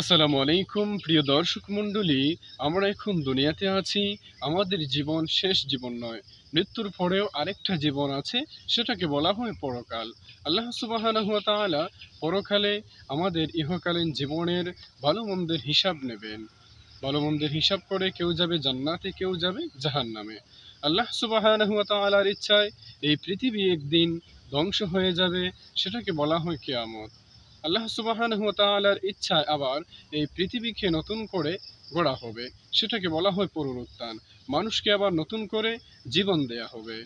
আসসালামু আলাইকুম, প্রিয় দর্শক মণ্ডলী। আমরা এখন দুনিয়াতে আছি, আমাদের জীবন শেষ জীবন নয়, মৃত্যুর পরেও আরেকটা জীবন আছে, সেটাকে বলা হয় পরকাল। আল্লাহ সুবাহানাহু ওয়া পরকালে আমাদের ইহকালীন জীবনের ভালো মন্দের হিসাব নেবেন। ভালো মন্দের হিসাব করে কেউ যাবে জান্নাতে, কেউ যাবে জাহান্নামে। আল্লাহ সুবাহানাহু ওয়া ইচ্ছায় এই পৃথিবী একদিন ধ্বংস হয়ে যাবে, সেটাকে বলা হয় কেয়ামত। আল্লাহ তাআলার ইচ্ছায় আবার এই পৃথিবীকে নতুন করে গড়া হবে। সেটাকে বলা হয় পুনরুত্থান। মানুষকে আবার নতুন করে জীবন দেয়া হবে।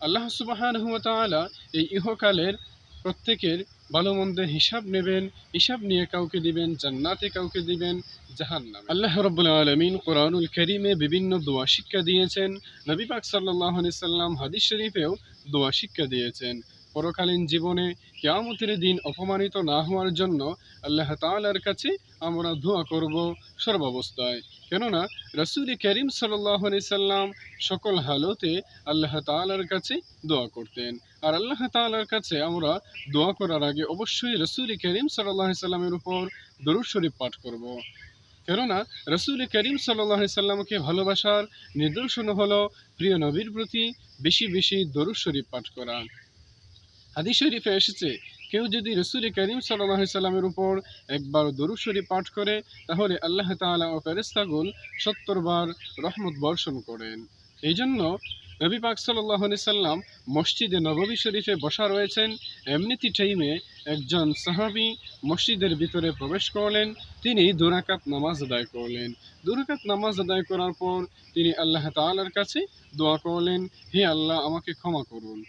আল্লাহ সুবাহানহু ওয়া তাআলা এই ইহকালের প্রত্যেকের ভালো মন্দের হিসাব নেবেন, হিসাব নিয়ে কাউকে দিবেন, জান্নাতে কাউকে দিবেন, জাহান্নাম। আল্লাহ রব্বুল আলমিন কোরআনুল করিমে বিভিন্ন দোয়া শিক্ষা দিয়েছেন। নবী পাক সাল্লাহ সাল্লাম হাদিস শরীফেও দোয়া শিক্ষা দিয়েছেন। পরকালীন জীবনে কেয়ামতের দিন অপমানিত না হওয়ার জন্য আল্লাহ তাআলার কাছে আমরা দোয়া করব সর্বাবস্থায়। কেননা রসুল করিম সাল্লাহ সাল্লাম সকল হালতে আল্লাহ তাআলার কাছে দোয়া করতেন। আর আল্লাহ তাআলার কাছে আমরা দোয়া করার আগে অবশ্যই রসুল করিম সাল্লাহ সাল্লামের উপর দরুদ শরীফ পাঠ করব। কেননা রসুল করিম সাল্লাহ সাল্লামকে ভালোবাসার নিদর্শন হলো প্রিয় নবীর প্রতি বেশি বেশি দরুদ শরীফ পাঠ করা। হাদিস শরীফে এসেছে, কেউ যদি রসুল করিম সাল্লাহ সাল্লামের উপর একবার দরুদ শরীফ পাঠ করে, তাহলে আল্লাহ তাআলা ও ফেরেস্তাগুল সত্তর বার রহমত বর্ষণ করেন। এই জন্য নবী পাক সাল্লাহ সাল্লাম মসজিদে নববী শরীফে বসা রয়েছেন। এমনিতি টাইমে একজন সাহাবি মসজিদের ভিতরে প্রবেশ করলেন, তিনি দুরাকাত নামাজ আদায় করলেন। দুরাকাত নামাজ আদায় করার পর তিনি আল্লাহ তাআলার কাছে দোয়া করলেন, হে আল্লাহ, আমাকে ক্ষমা করুন।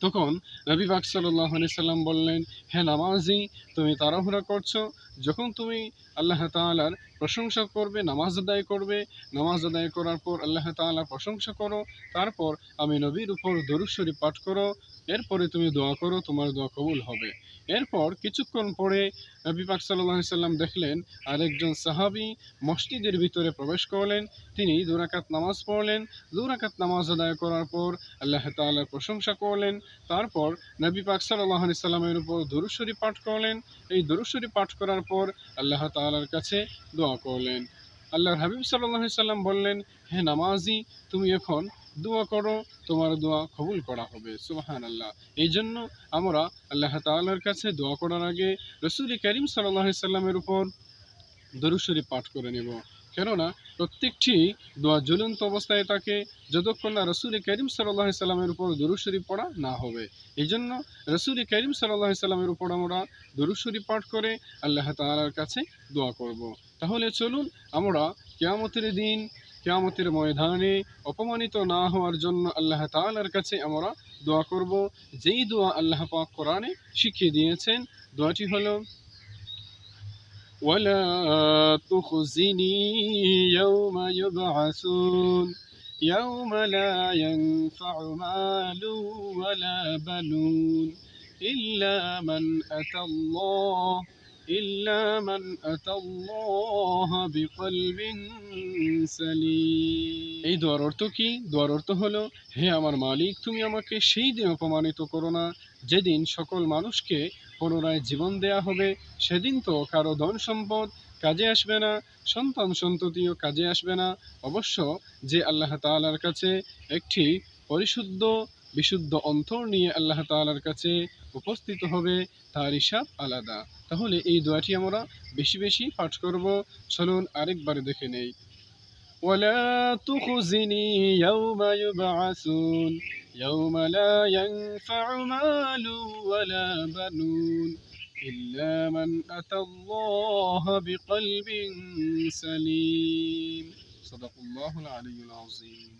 তখন নবী পাক সাল্লাহ সাল্লাম বললেন, হে নামাজি, তুমি তাড়াহুড়া করছ? যখন তুমি আল্লাহ তাআলার প্রশংসা করবে, নামাজ আদায় করবে। নামাজ আদায় করার পর আল্লাহ তাআলার প্রশংসা করো। তারপর আমি নবীর উপর দরুদ শরীফ পাঠ করো। এরপরে তুমি দোয়া করো, তোমার দোয়া কবুল হবে। এরপর কিছুক্ষণ পরে নবী পাক সাল্লাহ সাল্লাম দেখলেন, আরেকজন সাহাবি মসজিদের ভিতরে প্রবেশ করলেন। তিনি দুরাকাত নামাজ পড়লেন। দুরাকাত নামাজ আদায় করার পর আল্লাহ তাআলার প্রশংসা করলেন। তারপর নবী পাক সাল্লাহ সাল্লামের উপর দরুদ শরীফ পাঠ করলেন। এই দরুদ শরীফ পাঠ করার পর আল্লাহ তাআলার কাছে দোয়া করলেন। আল্লাহর হাবিব সাল্লাহ সাল্লাম বললেন, হে নামাজি, তুমি এখন দোয়া করো, তোমার দোয়া কবুল করা হবে। সুবাহান আল্লাহ এই জন্য আমরা আল্লাহ তাআলার কাছে দোয়া করার আগে রসুল করিম সাল্লাহ সাল্লামের উপর দরুদ শরীফ পাঠ করে নেব। কেননা প্রত্যেকটি দোয়া জ্বলন্ত অবস্থায় থাকে যতক্ষণ না রসুল করিম সাল্লাহ সাল্লামের উপর দরুদ শরীফ পড়া না হবে। এই জন্য রসুল করিম সাল্লাহ সাল্লামের উপর আমরা দরুদ শরীফ পাঠ করে আল্লাহ তাআলার কাছে দোয়া করব। তাহলে চলুন আমরা কেয়ামতের দিন কেয়ামতের ময়দানে অপমানিত না হওয়ার জন্য আল্লাহ তাআলার কাছে আমরা দোয়া করব যেই দোয়া আল্লাহ পাক কোরআনে শিখিয়ে দিয়েছেন দোয়াটি হলো ولا تخزني يوم يبعثون يوم لا ينفع مال ولا بنون إلا من أتى الله إلا من أتى الله بقلب سليم এই দোয়ার অর্থ কি দোয়ার অর্থ হলো হে আমার মালিক তুমি আমাকে সেই দিন অপমানিত করো না যেদিন সকল মানুষকে পুনরায় জীবন দেয়া হবে সেদিন তো কারো ধন সম্পদ কাজে আসবে না সন্তান সন্ততিও কাজে আসবে না অবশ্য যে আল্লাহ তাআলার কাছে একটি পরিশুদ্ধ বিশুদ্ধ অন্তর নিয়ে আল্লাহ তাআলার কাছে উপস্থিত হবে তার হিসাব আলাদা তাহলে এই দোয়াটি আমরা বেশি বেশি পাঠ করব চলুন আরেকবার দেখে নেই ولا تخزني يوم يبعثون يوم لا ينفع مال ولا بنون إلا من أتى الله بقلب سليم صدق الله العلي العظيم